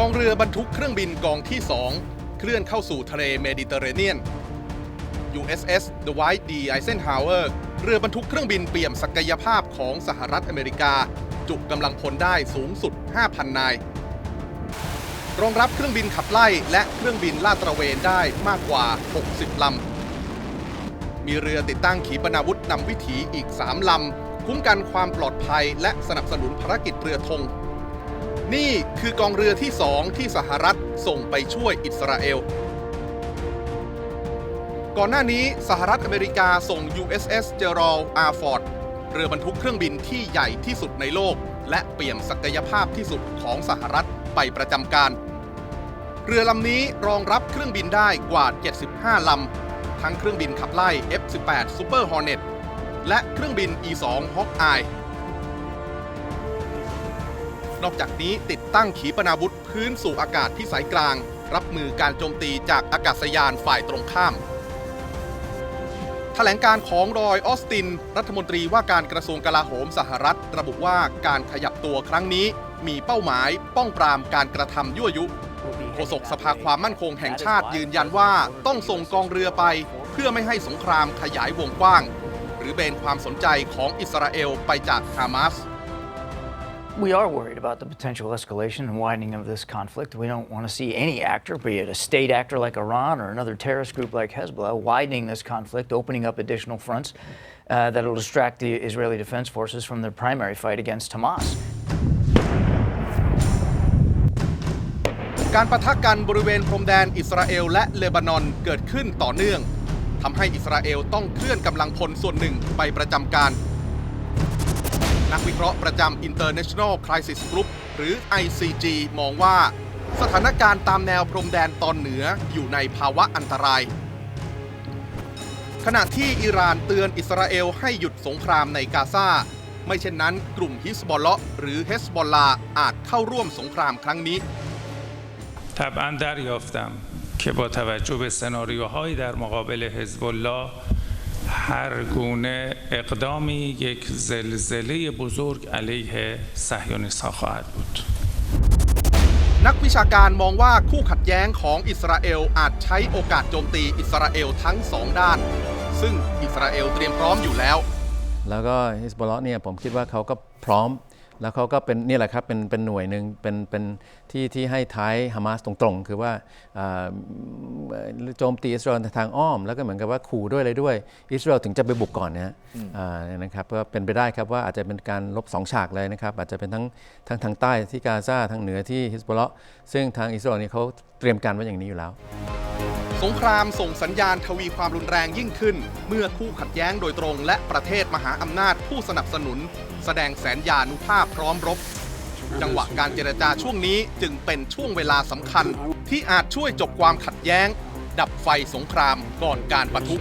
กองเรือบรรทุกเครื่องบินกองที่ 2 เคลื่อนเข้าสู่ทะเลเมดิเตอร์เรเนียน USS Dwight D. Eisenhower เรือบรรทุกเครื่องบินเปี่ยมศักยภาพของสหรัฐอเมริกา จุกำลังพลได้สูงสุด 5,000 นาย รองรับเครื่องบินขับไล่และเครื่องบินลาดตระเวนได้มากกว่า 60 ลำ มีเรือติดตั้งขีปนาวุธนำวิถีอีก 3 ลำ คุ้มกันความปลอดภัยและสนับสนุนภารกิจเรือธง นี่คือกองเรือที่2ที่สหรัฐส่งไปช่วยอิสราเอล ก่อนหน้านี้สหรัฐอเมริกาส่ง USS Gerald R. Ford เรือบรรทุกเครื่องบินที่ใหญ่ที่สุดในโลก และเปี่ยมศักยภาพที่สุดของสหรัฐไปประจำการ เรือลำนี้รองรับเครื่องบินได้กว่า 75 ลำ ทั้งเครื่องบินขับไล่ F-18 Super Hornet และเครื่องบิน E-2 Hawkeye นอกจากนี้ติดตั้งขีปนาวุธพื้นสู่อากาศพิสัยกลาง รับมือการโจมตีจากอากาศยานฝ่ายตรงข้ามแถลงการของรอยออสติน รัฐมนตรีว่าการกระทรวงกลาโหมสหรัฐ ระบุว่าการขยับตัวครั้งนี้ มีเป้าหมายป้องปรามการกระทำยั่วยุโฆษกสภาความมั่นคงแห่งชาติยืนยันว่าต้องส่งกองเรือไป เพื่อไม่ให้สงครามขยายวงกว้าง หรือเบนความสนใจของอิสราเอลไปจากฮามาส We are worried about the potential escalation and widening of this conflict. We don't want to see any actor, be it a state actor like Iran or another terrorist group like Hezbollah, widening this conflict, opening up additional fronts uh, that will distract the Israeli Defense Forces from their primary fight against Hamas. การประทะกันบริเวณพรมแดนอิสราเอลและเลบานอนเกิดขึ้นต่อเนื่องทำให้อิสราเอลต้องเคลื่อนกำลังพลส่วนหนึ่งไปประจำการ นักวิเคราะห์ประจำ International Crisis Group หรือ ICG มองว่า สถานการณ์ตามแนวพรมแดนตอนเหนืออยู่ในภาวะอันตราย ขณะที่อิหร่านเตือนอิสราเอลให้หยุดสงครามในกาซาไม่เช่นนั้นกลุ่มฮิสบอลเลาะห์หรือเฮสบอลลาอาจเข้าร่วมสงครามครั้งนี้ طبعا دریافتم که با توجه به سناریوهایی در مقابل حزب الله هر گونه اقدامی یک زلزله بزرگ علیه صهیونیست ها خواهد بود นักวิชาการมองว่าคู่ขัดแย้งของอิสราเอลอาจใช้โอกาสโจมตีอิสราเอลทั้งสองด้าน ซึ่งอิสราเอลเตรียมพร้อมอยู่แล้ว แล้วก็ฮิสบอลล์เนี่ยผมคิดว่าเขาก็พร้อม แล้วเขาก็เป็นนี่แหละครับเป็นเป็นหน่วยหนึ่งเป็นเป็นที่ที่ให้ท้ายฮามาสตรงๆ คือว่าอ่าโจมตีอิสราเอลทางอ้อม แล้วก็เหมือนกับว่าขู่ด้วยอะไรด้วยอิสราเอลถึงจะไปบุกก่อนนะฮะอ่านะครับก็เป็นไปได้ครับว่าอาจจะเป็นการลบสองฉากเลยนะครับ อาจจะเป็นทั้งทั้งทางใต้ที่กาซาทางเหนือที่ฮิสบอลล์ซึ่งทางอิสราเอลเนี่ยเขาเตรียมการไว้อย่างนี้อยู่แล้ว สงครามส่งสัญญาณทวีความรุนแรงยิ่งขึ้น เมื่อคู่ขัดแย้งโดยตรงและประเทศมหาอำนาจผู้สนับสนุน แสดงแสนยานุภาพพร้อมรบ จังหวะการเจรจาช่วงนี้จึงเป็นช่วงเวลาสำคัญ ที่อาจช่วยจบความขัดแย้ง ดับไฟสงครามก่อนการปะทุ